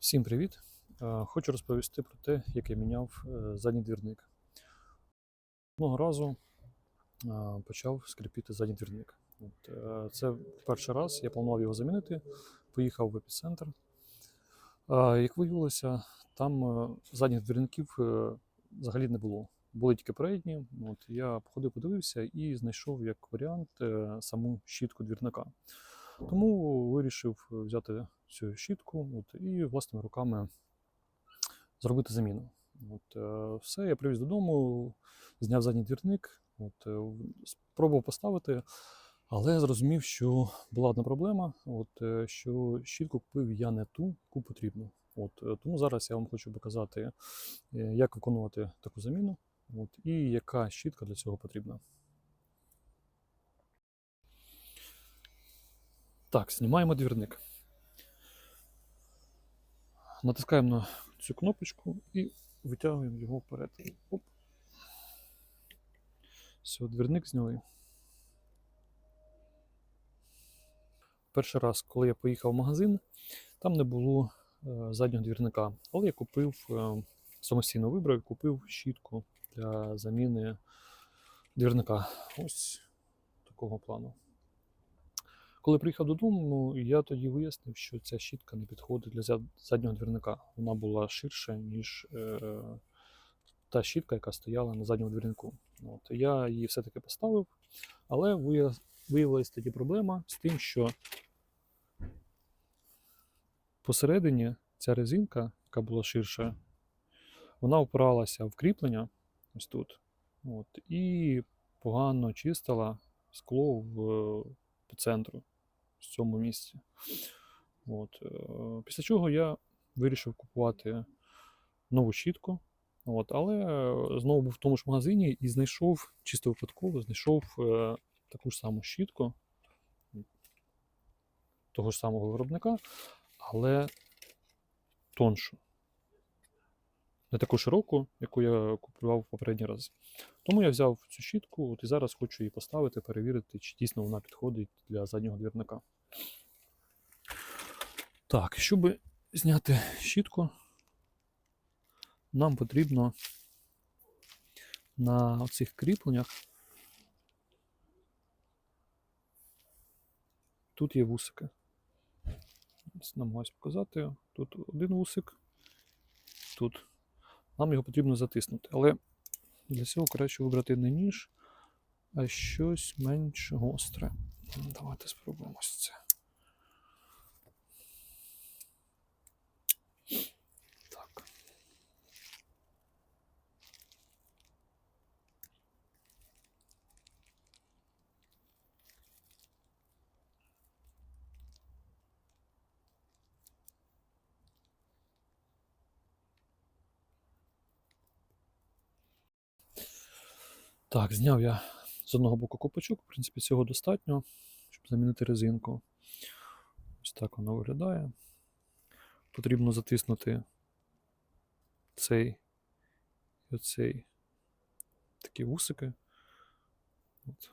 Всім привіт! Е, Хочу розповісти про те, як я міняв е, задній двірник. Одного разу е, почав скрипіти задній двірник. Це перший раз я планував його замінити, поїхав в епіцентр. Як виявилося, там задніх двірників взагалі не було. Були тільки передні. От, я походив, подивився і знайшов як варіант саму щітку двірника. Тому вирішив взяти цю щітку от, і власними руками зробити заміну. От, е, все, я привіз додому, зняв задній двірник, от, е, спробував поставити, але зрозумів, що була одна проблема, от, е, що щітку купив я не ту, яку потрібно. От, тому зараз я вам хочу показати, як виконувати таку заміну от, і яка щітка для цього потрібна. Так, знімаємо двірник. Натискаємо на цю кнопочку і витягуємо його вперед. Оп. Все, двірник зняли. Перший раз, коли я поїхав в магазин, там не було е, заднього двірника. Але я купив е, самостійно вибрав і купив щітку для заміни двірника. Ось такого плану. Коли приїхав додому, я тоді вияснив, що ця щітка не підходить для заднього двірника. Вона була ширша, ніж е, та щітка, яка стояла на задньому двірнику. От, я її все-таки поставив, але вия- виявилась тоді проблема з тим, що посередині ця резинка, яка була ширша, вона опиралася в кріплення ось тут. От, і погано чистила скло в, по центру в цьому місці. От. е, Після чого я вирішив купувати нову щітку. От, але знову був в тому ж магазині і знайшов чисто випадково, знайшов е, таку ж саму щітку того ж самого виробника, але тоншу. Не таку широку, яку я купував попередній раз. Тому я взяв цю щітку от і зараз хочу її поставити, перевірити, чи дійсно вона підходить для заднього двірника. Так, щоб зняти щітку, нам потрібно на оцих кріпленнях. Тут є вусики. Намагаюсь показати. Тут один вусик, тут. Нам його потрібно затиснути. Але для цього краще вибрати не ніж, а щось менш гостре. Давайте спробуємо це. Так, зняв я з одного боку копачок, в принципі, цього достатньо, щоб замінити резинку. Ось так воно виглядає. Потрібно затиснути цей і оцей такі вусики. От.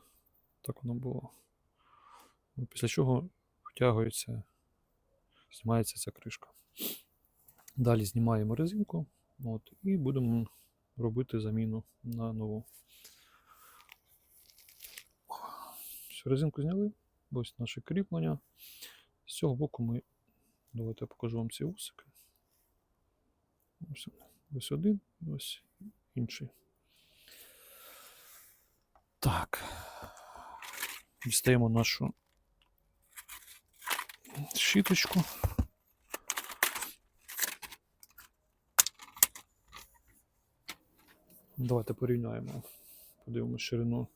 Так воно було. Ну, Після чого втягується, знімається ця кришка. Далі знімаємо резинку от, і будемо робити заміну на нову. Всю резинку зняли. Ось наше кріплення. З цього боку ми. Давайте я покажу вам ці усики. Ось, ось один, ось інший. Так. Дістаємо нашу щіточку. Давайте порівняємо. Подивимося ширину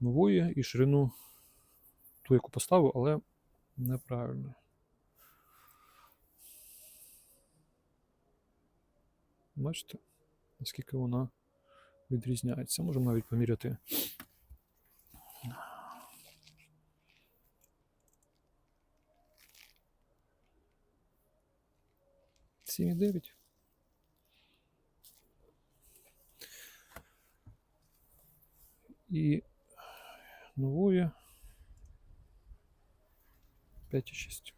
нової і ширину ту, яку поставив, але неправильно. Бачите, наскільки вона відрізняється. Можемо навіть поміряти. Сім дев'ять. І нової 5 і 6.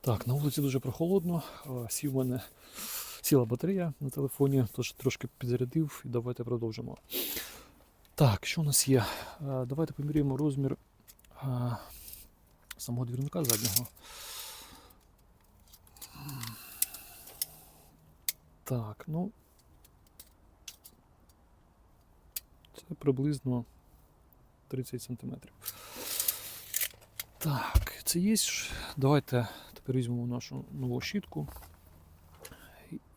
Так, на вулиці дуже прохолодно, сів в мене сіла батарея на телефоні, тож трошки підзарядив і давайте продовжимо. Так, що у нас є? Давайте поміряємо розмір самого двірника заднього. Так, ну, Це приблизно 30 сантиметрів. Так, це є. Давайте тепер візьмемо нашу нову щітку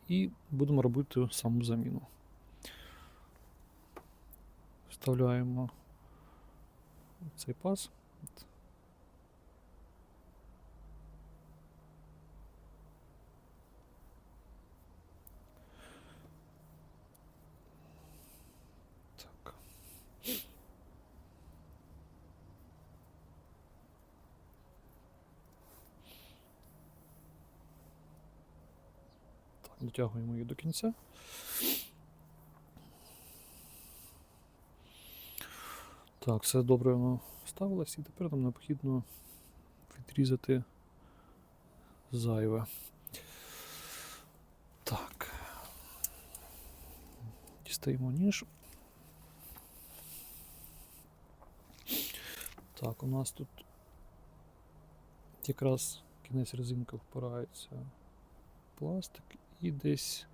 і будемо робити саму заміну. Вставляємо цей паз. Дотягуємо її до кінця. Так, все добре воно ставилось, і тепер нам необхідно відрізати зайве. Так. Дістаємо ніж. Так, у нас тут якраз кінець резинки впирається в пластик і десь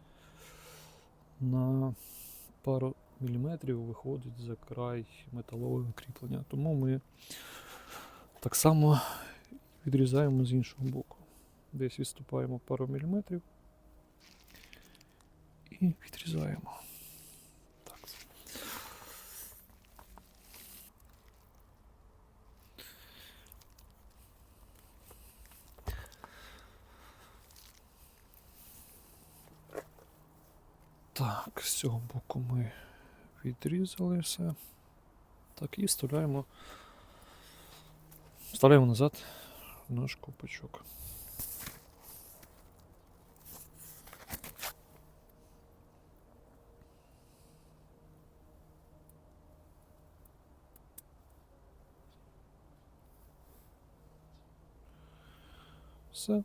на пару міліметрів виходить за край металового кріплення. Тому ми так само відрізаємо з іншого боку. Десь відступаємо пару міліметрів і відрізаємо. Так, з цього боку ми відрізали все. Так, і вставляємо. Вставляємо назад наш копачок. Все.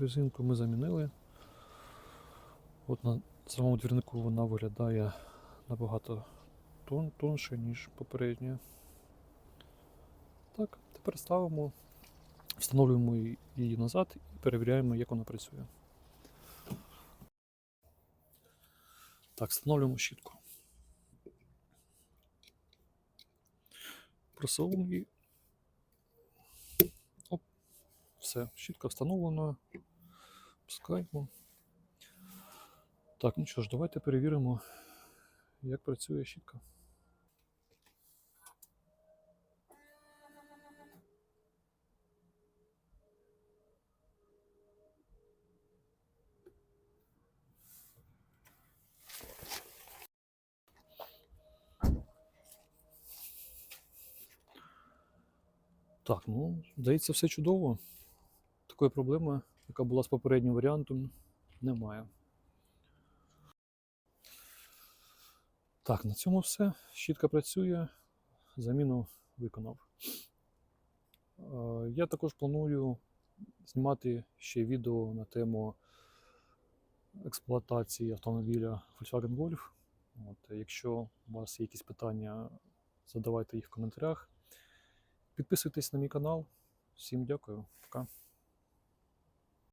Резинку ми замінили. От на самому двірнику вона виглядає набагато тон, тонше, ніж попередня. Так, тепер ставимо, встановлюємо її- назад і перевіряємо, як вона працює. Так, встановлюємо щітку. Просовуємо її. Оп. Все, щітка встановлена. Пускаємо. Так, ну що ж, давайте перевіримо, як працює щітка. Так, ну, здається, все чудово. Такої проблеми, яка була з попереднім варіантом, немає. Так, на цьому все. Щітка працює, заміну виконав. Е, Я також планую знімати ще відео на тему експлуатації автомобіля Volkswagen Golf. От, якщо у вас є якісь питання, задавайте їх в коментарях. Підписуйтесь на мій канал. Всім дякую. Пока.